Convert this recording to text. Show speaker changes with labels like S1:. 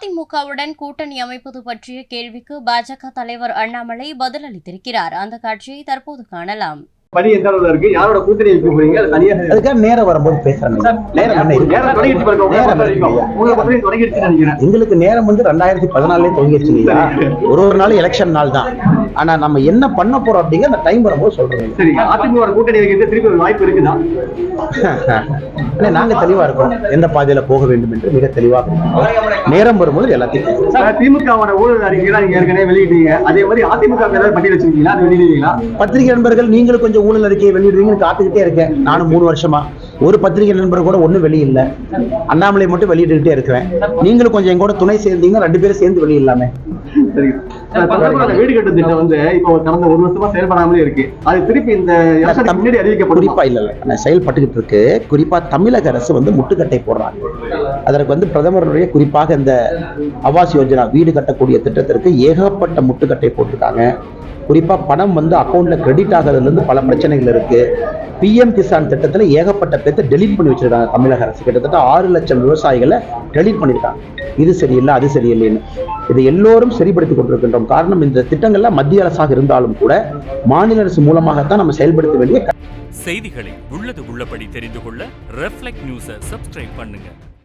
S1: அதிமுகவுடன் கூட்டணி அமைப்பது பற்றிய கேள்விக்கு பாஜக தலைவர் அண்ணாமலை பதிலளித்திருக்கிறார். அந்த காட்சியை தற்போது காணலாம்.
S2: பணி எந்த அளவுல இருக்கு? யாரோட கூட்டணி வைக்க போறீங்க? அது
S3: அதுக்காக நேரம் வரும்போது
S2: தொடங்கிடுச்சு நினைக்கிறேன்.
S3: எங்களுக்கு நேரம் வந்து ரெண்டாயிரத்தி பதினாலே துவங்கிடுச்சு இல்லையா? ஒரு ஒரு நாள் எலெக்ஷன் நாள் தான். ஆனா நம்ம என்ன பண்ண போறோம் அப்படிங்கிற அந்த டைம் வரும்போது சொல்றேன்.
S2: சரி அதிமுக கூட்டணி வைக்கிறது திருப்பி ஒரு வாய்ப்பு இருக்குதா?
S3: நாங்க தெளிவா இருக்கோம். எந்த பாதையில போக வேண்டும் என்று மிக இருக்கோம். நேரம் வரும்போது எல்லாத்தையும்
S2: திமுகவோட ஊழல் நீங்க ஏற்கனவே வெளியிட்டீங்க. அதே மாதிரி அதிமுக பட்டியல் வச்சிருக்கீங்களா? அது வெளியிடுவீங்களா
S3: பத்திரிகை நண்பர்கள் நீங்களும் கொஞ்சம் ஊழல் அறிக்கையை வெளியிடுவீங்கன்னு காத்துக்கிட்டே இருக்கேன். நானும் மூணு வருஷமா. ஒரு பத்திரிகை நண்பர் கூட ஒண்ணும் வெளியில்ல. அண்ணாமலை மட்டும் வெளியிட்டுக்கிட்டே இருக்கிறேன். நீங்களும் கொஞ்சம் எங்கூட துணை சேர்ந்தீங்கன்னா ரெண்டு பேரும் சேர்ந்து வெளியிடலாமே.
S2: சரி. சார், பிரதமரோட வீடு கட்டும் திட்டம் வந்து இப்போ கடந்த ஒரு வருஷமா செயல்படாமலே இருக்கு. அது திருப்பி இந்த எலெக்ஷனுக்கு முன்னாடி அறிவிக்கப்படும்.
S3: குறிப்பா இல்ல இல்ல. நான் செயல்பட்டுக்கிட்டு இருக்கு. குறிப்பா தமிழக அரசு வந்து முட்டுக்கட்டை போடுறாங்க. அதற்கு வந்து பிரதமருடைய குறிப்பாக இந்த ஆவாஸ் யோஜனா வீடு கட்டக்கூடிய திட்டத்திற்கு ஏகப்பட்ட முட்டுக்கட்டை போட்டிருக்காங்க. குறிப்பா பணம் வந்து அக்கௌண்ட்டில் கிரெடிட் ஆகிறதுலேருந்து பல பிரச்சனைகள் இருக்கு. பிஎம் கிசான் திட்டத்துல ஏகப்பட்ட பேர்த்தை டெலிட் பண்ணி வச்சிருக்காங்க தமிழக அரசு. கிட்டத்தட்ட ஆறு லட்சம் விவசாயிகளை டெலீட் பண்ணிருக்காங்க. இது சரியில்லை அது சரியில்லைன்னு. இதை எல்லோரும் சரிப்படுத்தி கொண்டிருக்கின்றோம். காரணம் இந்த திட்டங்கள்ல மத்திய அரசாக இருந்தாலும் கூட மாநில அரசு மூலமாகத்தான் நம்ம செயல்படுத்த வேண்டிய
S4: செய்திகளை உள்ளது உள்ளபடி தெரிந்து கொள்ள ரெஃப்ளெக்ட் நியூஸை சப்ஸ்கிரைப் பண்ணுங்க.